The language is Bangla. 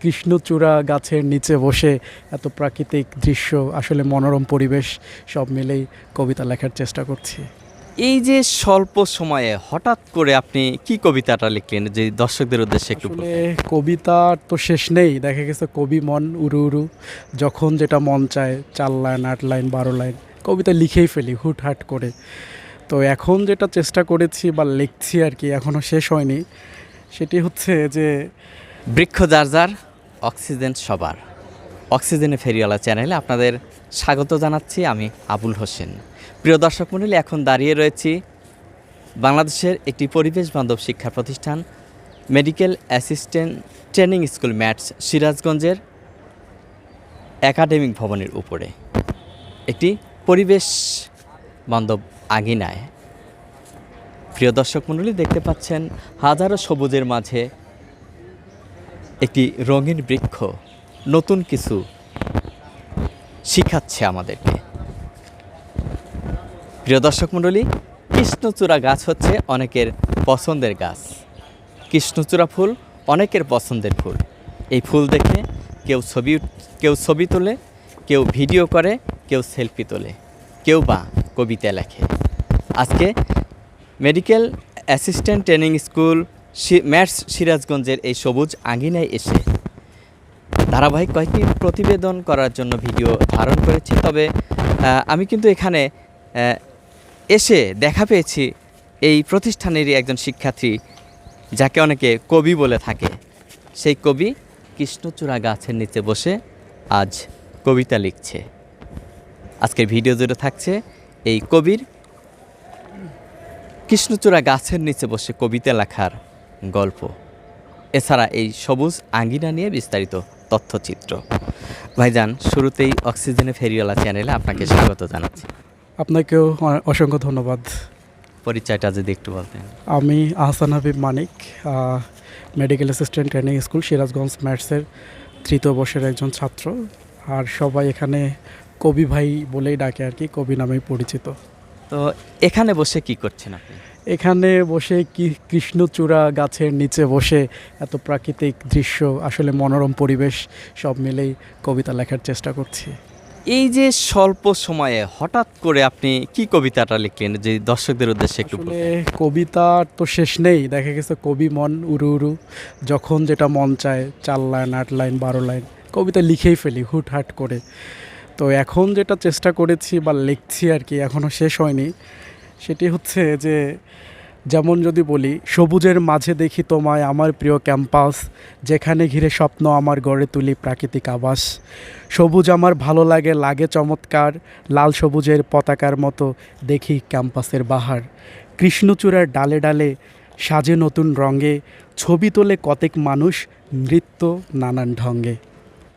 কৃষ্ণচূড়া গাছের নিচে বসে এত প্রাকৃতিক দৃশ্য আসলে মনোরম পরিবেশ সব মিলেই কবিতা লেখার চেষ্টা করছি। এই যে স্বল্প সময়ে হঠাৎ করে আপনি কি কবিতাটা লিখলেন যে দর্শকদের উদ্দেশ্যে একটু কবিতার তো শেষ নেই দেখা গেছে কবি মন উড়ু উড়ু যখন যেটা মন চায় চার লাইন আট লাইন বারো লাইন কবিতা লিখেই ফেলি হুটহাট করে। তো এখন যেটা চেষ্টা করেছি বা লিখছি আর কি এখনও শেষ হয়নি সেটি হচ্ছে যে বৃক্ষ যার যার অক্সিজেন সবার। অক্সিজেনে ফেরিওয়ালা চ্যানেলে আপনাদের স্বাগত জানাচ্ছি আমি আবুল হোসেন। প্রিয় দর্শক মণ্ডলী, এখন দাঁড়িয়ে রয়েছি বাংলাদেশের একটি পরিবেশ বান্ধব শিক্ষা প্রতিষ্ঠান medical assistant training school MATS সিরাজগঞ্জের একাডেমিক ভবনের উপরে। একটি পরিবেশ বান্ধব আগিনায় প্রিয় দর্শক মণ্ডলী, দেখতে পাচ্ছেন হাজারো সবুজের মাঝে একটি রঙিন বৃক্ষ নতুন কিছু শিখাচ্ছে আমাদেরকে। প্রিয় দর্শক মণ্ডলী, কৃষ্ণচূড়া গাছ হচ্ছে অনেকের পছন্দের গাছ। কৃষ্ণচূড়া ফুল অনেকের পছন্দের ফুল। এই ফুল দেখে কেউ ছবি কেউ ছবি তোলে, কেউ ভিডিও করে, কেউ সেলফি তোলে, কেউ বা কবিতা লেখে। আজকে medical assistant training school MATS সিরাজগঞ্জের এই সবুজ আঙ্গিনায় এসে ধারাবাহিক কয়েকটি প্রতিবেদন করার জন্য ভিডিও ধারণ করেছি। তবে আমি কিন্তু এখানে এসে দেখা পেয়েছি এই প্রতিষ্ঠানেরই একজন শিক্ষার্থী, যাকে অনেকে কবি বলে থাকে। সেই কবি কৃষ্ণচূড়া গাছের নিচে বসে আজ কবিতা লিখছে। আজকের ভিডিও জুড়ে থাকছে এই কবির কৃষ্ণচূড়া গাছের নিচে বসে কবিতা লেখার গল্প। এছাড়া এই সবুজ আঙ্গিনা নিয়ে বিস্তারিত তথ্যচিত্র। ভাইজান শুরুতেই অক্সিজেনে ফেরিওয়ালা চ্যানেলে আপনাকে স্বাগত জানাচ্ছি। আপনাকেও অসংখ্য ধন্যবাদ। পরিচয়টা যদি একটু বলতেন। আমি Ahsan Habib Manik medical assistant training school Sirajganj ম্যাটসের তৃতীয় বর্ষের একজন ছাত্র। আর সবাই এখানে কবি ভাই বলেই ডাকে আর কি কবি নামেই পরিচিত। তো এখানে বসে কি করছেন আপনি? এখানে বসে কি কৃষ্ণচূড়া গাছের নিচে বসে এত প্রাকৃতিক দৃশ্য আসলে মনোরম পরিবেশ সব মিলেই কবিতা লেখার চেষ্টা করছি। এই যে স্বল্প সময়ে হঠাৎ করে আপনি কি কবিতাটা লিখলেন যে দর্শকদের উদ্দেশ্যে একটু কবিতার তো শেষ নেই দেখা গেছে কবি মন উড়ু উড়ু যখন যেটা মন চায় চার লাইন আট লাইন বারো লাইন কবিতা লিখেই ফেলি হুটহাট করে। তো এখন যেটা চেষ্টা করেছি বা লিখছি আর কি এখনও শেষ হয়নি, সেটি হচ্ছে যে যেমন যদি বলি, সবুজের মাঝে দেখি তোমায় আমার প্রিয় ক্যাম্পাস, যেখানে ঘিরে স্বপ্ন আমার গড়ে তুলি প্রাকৃতিক আবাস। সবুজ আমার ভালো লাগে লাগে চমৎকার, লাল সবুজের পতাকার মতো দেখি ক্যাম্পাসের বাহার। কৃষ্ণচূড়ার ডালে ডালে সাজে নতুন রঙে, ছবি তোলে কতেক মানুষ, নৃত্য নানান ঢঙ্গে।